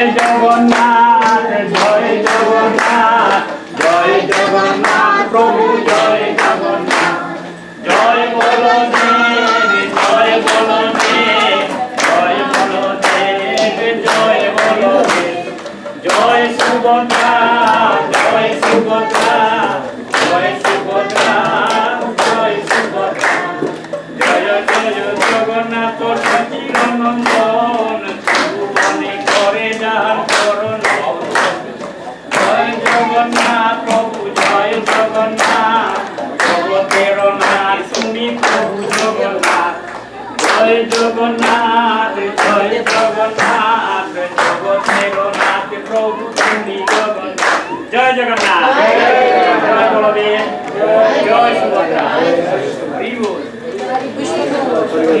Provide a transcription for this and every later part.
জয় জগন্নাথ জয় জগন্নাথ জয় জগন্নাথ প্রভু, জয় জগন্নাথ। জয় বলদেব জয় বলদেব জয় বলদেব জয় বলদেব জয় সুভদ্রা জয় সুভদ্রা জয় সুভদ্রা জয় সুভদ্রা। জয় জয় জগন্নাথ মনে করে যার করণ জয় জগন্নাথ, প্রভু জয় জগন্নাথ। নাথ শুনি প্রভু জগন্নাথ। জয় জগন্নাথ জয় জগন্নাথ। জগতের নাথ প্রভু শুনি জগন্নাথ। জয় জগন্নাথ। জয় বলদেব জয় সুভদ্রা। হরি বল হরি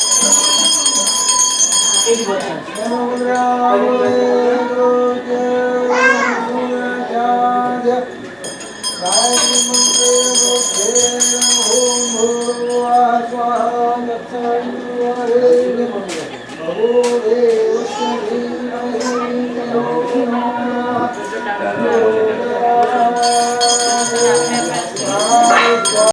एक वचन